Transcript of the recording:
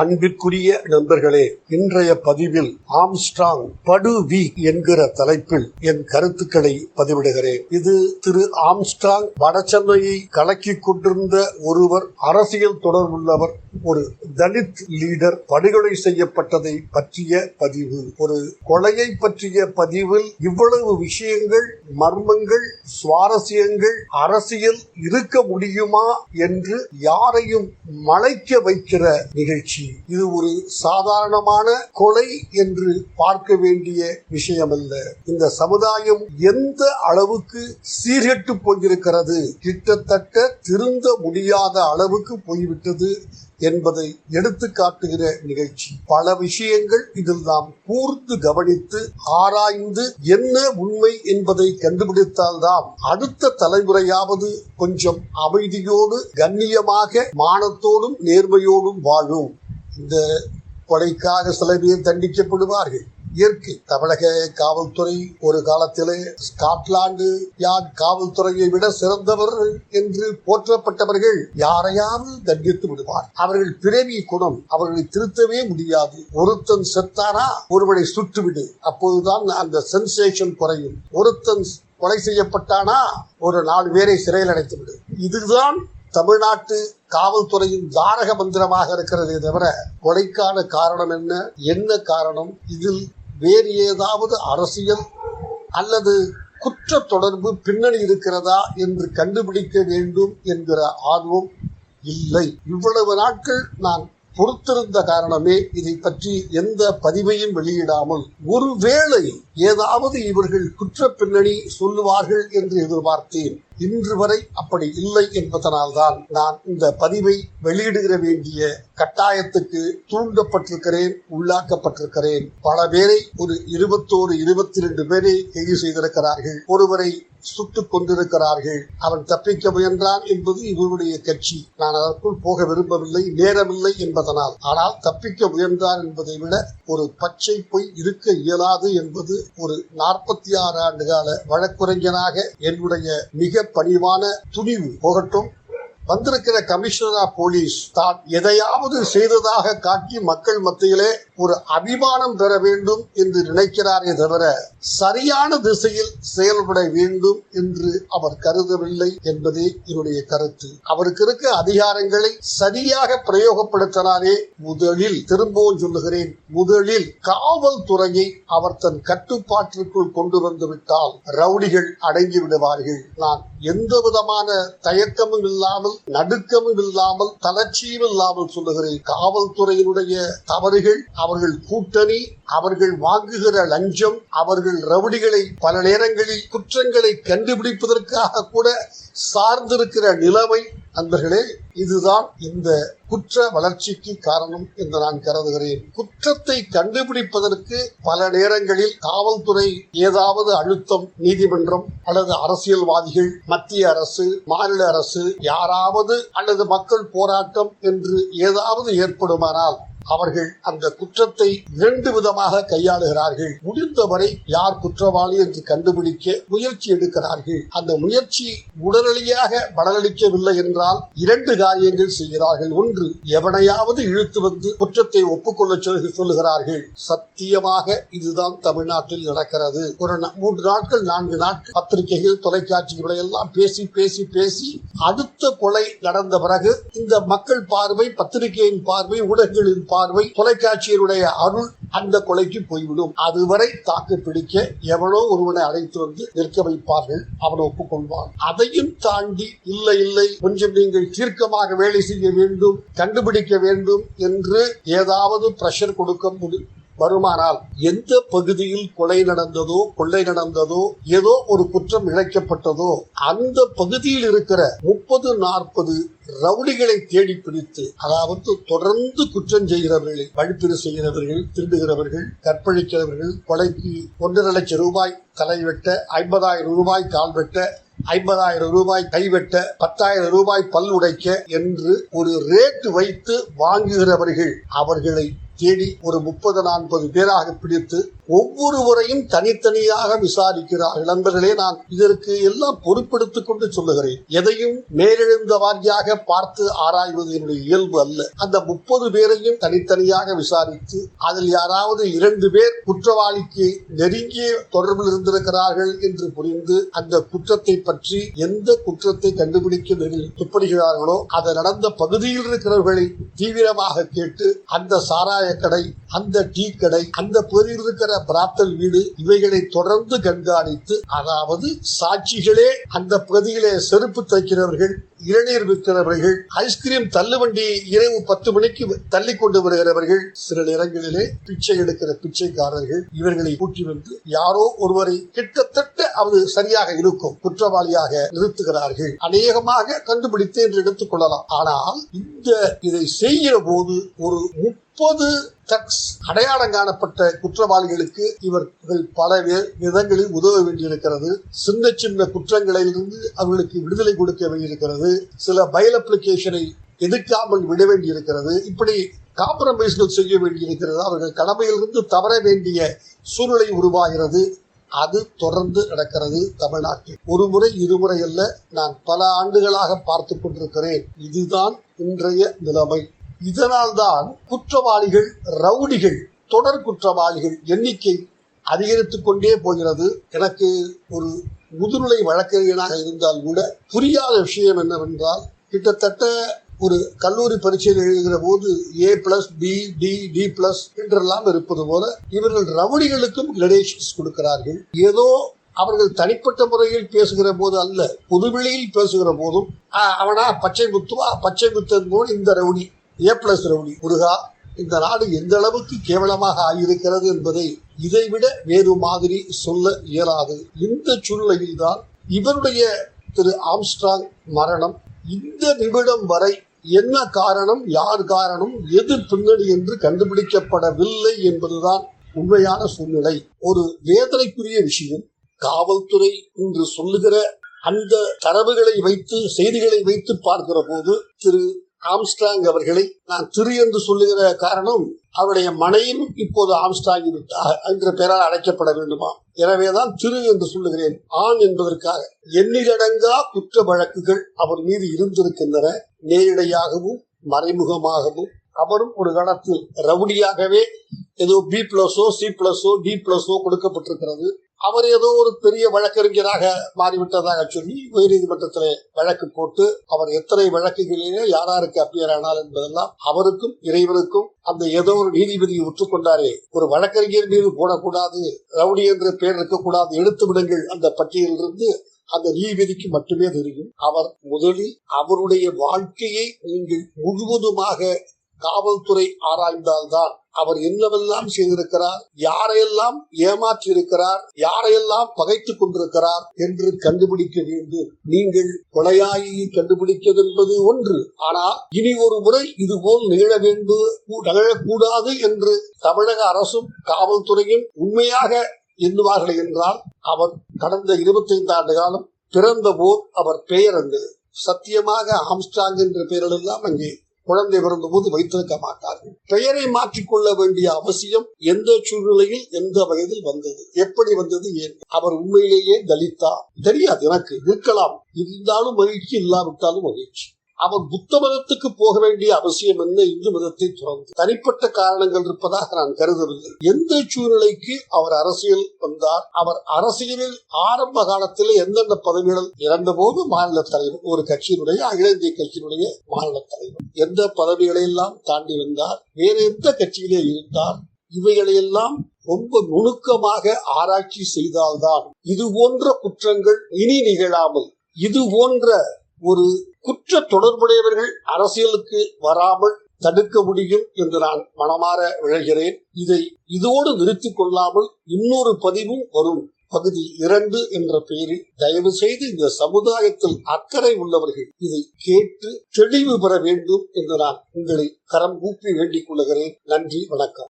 அன்பிற்குரிய நண்பர்களே இன்றைய பதிவில் ஆம்ஸ்ட்ராங் படு வி என்கிற தலைப்பில் என் கருத்துக்களை பதிவிடுகிறேன். இது திரு ஆம்ஸ்ட்ராங் வடசென்னையை கலக்கிக் கொண்டிருந்த ஒருவர் அரசியல் தொடர்புள்ளவர் ஒரு தலித் லீடர் படுகொலை செய்யப்பட்டதை பற்றிய பதிவு. ஒரு கொலையை பற்றிய பதிவில் இவ்வளவு விஷயங்கள் மர்மங்கள் சுவாரஸ்யங்கள் அரசியல் இருக்க முடியுமா என்று யாரையும் மலைக்க வைக்கிற நிகழ்ச்சி. இது ஒரு சாதாரணமான கொலை என்று பார்க்க வேண்டிய விஷயமல்ல. இந்த சமுதாயம் எந்த அளவுக்கு சீர்கெட்டு போயிருக்கிறது கிட்டத்தட்ட திருந்த முடியாத அளவுக்கு போய்விட்டது என்பதை எடுத்து காட்டுகிற நிகழ்ச்சி. பல விஷயங்கள் இதில் நாம் கூர்ந்து கவனித்து ஆராய்ந்து என்ன உண்மை என்பதை கண்டுபிடித்தால்தான் அடுத்த தலைமுறையாவது கொஞ்சம் அமைதியோடு கண்ணியமாக மானத்தோடும் நேர்மையோடும் வாழும். இந்த கொலைக்காக சில பேர் தண்டிக்கப்படுவார்கள் இயற்கை தமிழக காவல்துறை ஒரு காலத்திலே ஸ்காட்லாந்து யார்ட் காவல்துறையை விட சிறந்தவர்கள் என்று போற்றப்பட்டவர்கள் யாரையாவது தண்டித்து விடுவார். அவர்கள் பிறவி குணம் அவர்களை திருத்தவே முடியாது. ஒருத்தன் செத்தானா ஒருவனை சுட்டுவிடு. அப்போதுதான் அந்த சென்சேஷன் குறையும். ஒருத்தன் கொலை செய்யப்பட்டானா ஒரு நாலு பேரை சிறையில் அடைத்து விடு இதுதான் தமிழ்நாட்டு காவல்துறையின் தாரக மந்திரமாக இருக்கிறதே தவிர கொலைக்கான காரணம் என்ன? என்ன காரணம்? இதில் வேறு ஏதாவது அரசியல் அல்லது குற்ற தொடர்பு பின்னணி இருக்கிறதா என்று கண்டுபிடிக்க வேண்டும் என்கிற ஆர்வம் இல்லை. இவ்வளவு நாட்கள் நான் பொறுத்திருந்த காரணமே இதை பற்றி எந்த பதிவையும் வெளியிடாமல் ஒருவேளை ஏதாவது இவர்கள் குற்ற பின்னணி சொல்லுவார்கள் என்று எதிர்பார்த்தேன். இன்று வரை அப்படி இல்லை என்பதனால்தான் நான் இந்த பதிவை வெளியிடுகிற வேண்டிய கட்டாயத்துக்கு தூண்டப்பட்டிருக்கிறேன் உள்ளாக்கப்பட்டிருக்கிறேன். பல பேரை ஒரு இருபத்தோரு இருபத்தி ரெண்டு பேரை கைது செய்திருக்கிறார்கள். ஒருவரை சுட்டுக் கொண்டிருக்கிறார்கள். அவன் தப்பிக்க முயன்றான் என்பது இவருடைய கட்சி. நான் அதற்குள் போக விரும்பவில்லை நேரமில்லை என்பதனால். ஆனால் தப்பிக்க முயன்றான் என்பதை விட ஒரு பச்சை பொய் இருக்க இயலாது என்பது ஒரு நாற்பத்தி ஆறு ஆண்டு கால வழக்குரைஞனாக என்னுடைய மிக பணிவான துணிவு. போகட்டும் வந்திருக்கிற கமிஷனர் ஆஃப் போலீஸ் தான் எதையாவது செய்ததாக காட்டி மக்கள் மத்தியிலே ஒரு அபிமானம் பெற வேண்டும் என்று நினைக்கிறாரே தவிர சரியான திசையில் செயல்பட வேண்டும் என்று அவர் கருதவில்லை என்பதே என்னுடைய கருத்து. அவருக்கு இருக்க அதிகாரங்களை சரியாக பிரயோகப்படுத்தினாரே முதலில். திரும்பவும் சொல்லுகிறேன் முதலில் காவல்துறையை அவர் தன் கட்டுப்பாட்டிற்குள் கொண்டு வந்து விட்டால் ரவுடிகள் அடங்கி விடுவார்கள். நான் எந்த விதமான தயக்கமும் இல்லாமல் நடுக்கமும் இல்லாமல் தளர்ச்சியும் இல்லாமல் சொல்லுகிறேன். காவல்துறையினுடைய தவறுகள் அவர்கள் கூட்டணி அவர்கள் வாங்குகிற லஞ்சம் அவர்கள் ரவுடிகளை பல நேரங்களில் குற்றங்களை கண்டுபிடிப்பதற்காக கூட சார்ந்திருக்கிற நிலைமை நண்பர்களே இதுதான் இந்த குற்ற வளர்ச்சிக்கு காரணம் என்று நான் கருதுகிறேன். குற்றத்தை கண்டுபிடிப்பதற்கு பல நேரங்களில் காவல்துறை ஏதாவது அழுத்தம் நீதிமன்றம் அல்லது அரசியல்வாதிகள் மத்திய அரசு மாநில அரசு யாராவது அல்லது மக்கள் போராட்டம் என்று ஏதாவது ஏற்படுமானால் அவர்கள் அந்த குற்றத்தை இரண்டு விதமாக கையாளுகிறார்கள். முடிந்தவரை யார் குற்றவாளி என்று கண்டுபிடிக்க முயற்சி எடுக்கிறார்கள். அந்த முயற்சி உடனடியாக பலனளிக்கவில்லை என்றால் இரண்டு காரியங்கள் செய்கிறார்கள். ஒன்று எவனையாவது இழுத்து வந்து குற்றத்தை ஒப்புக்கொள்ள சொல்லுகிறார்கள். சத்தியமாக இதுதான் தமிழ்நாட்டில் நடக்கிறது. ஒரு மூன்று நாட்கள் நான்கு நாட்கள் பத்திரிகைகள் தொலைக்காட்சிகளை எல்லாம் பேசி பேசி பேசி அடுத்த கொலை நடந்த பிறகு இந்த மக்கள் பார்வை பத்திரிகையின் பார்வை ஊடகங்களின் பார்வை பார்வை தொலைக்காட்சியினுடைய அருள் அந்த கொலைக்கு போய்விடும். அதுவரை தாக்கு பிடிக்க எவனோ ஒருவனை அழைத்து வந்து நிற்க வைப்பார்கள் அவன் ஒப்புக்கொள்வான். அதையும் தாண்டி இல்லை இல்லை கொஞ்சம் நீங்கள் தீர்க்கமாக வேலை செய்ய வேண்டும் கண்டுபிடிக்க வேண்டும் என்று ஏதாவது பிரஷர் கொடுக்க முடியும் வருமானால் எந்த பகுதியில் கொலை நடந்ததோ கொள்ளை நடந்ததோ ஏதோ ஒரு குற்றம் இழைக்கப்பட்டதோ அந்த பகுதியில் இருக்கிற முப்பது நாற்பது ரவுடிகளை தேடி பிடித்து அதாவது தொடர்ந்து குற்றம் செய்கிறவர்கள் வழிப்பீடு செய்கிறவர்கள் திருடுகிறவர்கள் கற்பழிக்கிறவர்கள் கொலைக்கு ஒன்றரை லட்சம் ரூபாய் தலைவெட்ட ஐம்பதாயிரம் ரூபாய் கால் வெட்ட ஐம்பதாயிரம் ரூபாய் கைவெட்ட பத்தாயிரம் ரூபாய் பல் உடைக்க என்று ஒரு ரேட்டு வைத்து வாங்குகிறவர்கள் அவர்களை தேடி ஒரு முப்பது நாற்பது பேராக பிடித்து ஒவ்வொருவரையும் தனித்தனியாக விசாரிக்கிறார்கள். நண்பர்களே நான் இதற்கு எல்லாம் பொறுப்பெடுத்துக் கொண்டு சொல்லுகிறேன். எதையும் மேலெழுந்த வாரியாக பார்த்து ஆராய்வது என்னுடைய இயல்பு அல்ல. அந்த முப்பது பேரையும் தனித்தனியாக விசாரித்து அதில் யாராவது இரண்டு பேர் குற்றவாளிக்கு நெருங்கிய தொடர்பில் இருந்திருக்கிறார்கள் என்று புரிந்து அந்த குற்றத்தை பற்றி எந்த குற்றத்தை கண்டுபிடிக்க துப்படுகிறார்களோ அது நடந்த பகுதியில் இருக்கிறவர்களை தீவிரமாக கேட்டு அந்த சாராய கடை அந்த டீ கடை அந்த பகுதியில் இருக்கிற பிராத்தல் வீடு இவைகளை தொடர்ந்து கண்காணித்து அதாவது சாட்சிகளே அந்த பகுதியிலே செருப்பு தைக்கிறவர்கள் இளநீர் விற்கிறவர்கள் ஐஸ்கிரீம் தள்ளுவண்டி இரவு பத்து மணிக்கு தள்ளி கொண்டு வருகிறவர்கள் சில நேரங்களிலே பிச்சை எடுக்கிற பிச்சைக்காரர்கள் இவர்களை கூட்டி வந்து யாரோ ஒருவரை கிட்டத்தட்ட அது சரியாக இருக்கும் குற்றவாளியாக நிறுத்துகிறார்கள். அநேகமாக கண்டுபிடித்து என்று எடுத்துக் கொள்ளலாம். ஆனால் இந்த இதை செய்கிற போது ஒரு முப்பது டக்ஸ் அடையாளம் காணப்பட்ட குற்றவாளிகளுக்கு இவர்கள் பல விதங்களில் உதவ வேண்டியிருக்கிறது. சின்ன சின்ன குற்றங்களிலிருந்து அவர்களுக்கு விடுதலை கொடுக்க வேண்டியிருக்கிறது. சில பைல் அப்ளிகேஷனை எடுக்காமல் விட வேண்டியிருக்கிறது. இப்படி காம்ப்ரமைஸ்கள் செய்ய வேண்டியிருக்கிறது. அவர்கள் கடமையிலிருந்து தவற வேண்டிய சூழ்நிலை உருவாகிறது. அது தொடர்ந்து நடக்கிறது தமிழ்நாட்டில். ஒரு முறை இருமுறை அல்ல நான் பல ஆண்டுகளாக பார்த்து கொண்டிருக்கிறேன். இதுதான் இன்றைய நிலைமை. இதனால்தான் குற்றவாளிகள் ரவுடிகள் தொடர் குற்றவாளிகள் எண்ணிக்கை அதிகரித்துக் கொண்டே போகிறது. எனக்கு ஒரு முதுநிலை வழக்கறிஞனாக இருந்தால் கூட புரியாத விஷயம் என்னவென்றால் கிட்டத்தட்ட ஒரு கல்லூரி பரீட்சையில் எழுதுகிற போது A plus B D D plus என்றெல்லாம் இருப்பது போல இவர்கள் ரவுடிகளுக்கும் கிரடேஷன்ஸ் கொடுக்கிறார்கள். ஏதோ அவர்கள் தனிப்பட்ட முறையில் பேசுகிற போது அல்ல பொதுவெளியில் பேசுகிற போதும் அவனா பச்சை முத்துவா பச்சை முத்தன் போல் இந்த ரவுடி. ஏ பிளஸ் ரவுடி முருகா இந்த நாடு எந்த அளவுக்கு கேவலமாக ஆகியிருக்கிறது என்பதை இதைவிட வேறு மாதிரி சொல்ல இயலாது. இந்த சூழ்நிலையில்தான் இவருடைய திரு ஆம்ஸ்ட்ராங் மரணம். இந்த நிமிடம் வரை என்ன காரணம் யார் காரணம் எது பின்னணி என்று கண்டுபிடிக்கப்படவில்லை என்பதுதான் உண்மையான சூழ்நிலை. ஒரு வேதனைக்குரிய விஷயம் காவல்துறை இன்று சொல்லுகிற அந்த தரவுகளை வைத்து செய்திகளை வைத்து பார்க்கிற போது திரு ஆம்ஸ்டாங் அவர்களை நான் திரு என்று சொல்லுகிற காரணம் அவருடைய மனையும் இப்போது ஆம்ஸ்டாங் என்ற பெயரால் அழைக்கப்பட வேண்டுமா? எனவேதான் திரு என்று சொல்லுகிறேன். ஆண் என்பதற்காக எண்ணிலடங்கா குற்ற வழக்குகள் அவர் மீது இருந்திருக்கின்றன. நேரிடையாகவும் மறைமுகமாகவும். அவரும் ஒரு காலத்தில் ரவுடியாகவே ஏதோ பி பிளஸோ சி பிளஸோ டி பிளஸோ கொடுக்கப்பட்டிருக்கிறது. அவர் ஏதோ ஒரு பெரிய வழக்கறிஞராக மாறிவிட்டதாக சொல்லி உயர்நீதிமன்றத்தில் வழக்கு போட்டு அவர் எத்தனை வழக்குகளிலே யாராருக்கு அப்பியர் ஆனார் என்பதெல்லாம் அவருக்கும் இறைவனுக்கும் அந்த ஏதோ ஒரு நீதிபதி ஒற்றுக்கொண்டாரே ஒரு வழக்கறிஞர் மீது போடக்கூடாது ரவுடி என்ற பெயர் இருக்கக்கூடாது எடுத்து விடுங்கள் அந்த பட்டியலிலிருந்து அந்த நீதிபதிக்கு மட்டுமே தெரியும். அவர் முதலில் அவருடைய வாழ்க்கையை நீங்கள் முழுவதுமாக காவல்துறை ஆராய்ந்தால்தான் அவர் என்னவெல்லாம் செய்திருக்கிறார்? யாரையெல்லாம் ஏமாற்றி இருக்கிறார் யாரையெல்லாம் பகைத்துக் கொண்டிருக்கிறார்? என்று கண்டுபிடிக்க வேண்டும். நீங்கள் கொலையாளியை கண்டுபிடிக்கிறது என்பது ஒன்று. ஆனால் இனி ஒரு முறை இதுபோல் நிகழ வேண்டும். நிகழக்கூடாது என்று தமிழக அரசும் காவல்துறையும் உண்மையாக எண்ணுவார்கள் என்றால் அவர் கடந்த இருபத்தைந்து ஆண்டு காலம் பிறந்த போர் அவர் பெயர் அங்கு சத்தியமாக ஆம்ஸ்டாங் என்ற பெயரிலெல்லாம் அங்கே குழந்தை பிறந்தபோது வைத்திருக்க மாட்டார்கள். பெயரை மாற்றிக்கொள்ள வேண்டிய அவசியம் எந்த சூழ்நிலையில் எந்த வயதில் வந்தது? எப்படி வந்தது? ஏன்? அவர் உண்மையிலேயே தலித்தா? தெரியாது எனக்கு. இருக்கலாம். இருந்தாலும் மகிழ்ச்சி இல்லாவிட்டாலும் மகிழ்ச்சி. அவன் புத்த மதத்துக்கு போக வேண்டிய அவசியம் என்ன? இந்து மதத்தை துறந்து. தனிப்பட்ட காரணங்கள் இருப்பதாக நான் கருதவில்லை. எந்த சூழ்நிலைக்கு அவர் அரசியல் வந்தார்? அவர் அரசியலில் ஆரம்ப காலத்தில் எந்தெந்த பதவிகள் இறந்தபோது மாநில தலைவர் ஒரு கட்சியினுடைய அகில இந்திய கட்சியினுடைய மாநில தலைவர். எந்த பதவிகளை எல்லாம் தாண்டி வந்தார்? வேறு எந்த கட்சியிலே இருந்தார்? இவைகளையெல்லாம் ரொம்ப நுணுக்கமாக ஆராய்ச்சி செய்தால்தான் இது போன்ற குற்றங்கள் இனி நிகழாமல் இது போன்ற ஒரு குற்ற தொடர்புடையவர்கள் அரசியலுக்கு வராமல் தடுக்க முடியும் என்று நான் மனமாற விழைகிறேன். இதை இதோடு நிறுத்திக் கொள்ளாமல் இன்னொரு பதிவும் வரும். பகுதி இரண்டு என்ற பெயரில் தயவு செய்து இந்த சமுதாயத்தில் அக்கறை உள்ளவர்கள் இதை கேட்டு தெளிவு பெற வேண்டும் என்று நான் உங்களை கரம் கூப்பி வேண்டிக் கொள்கிறேன். நன்றி வணக்கம்.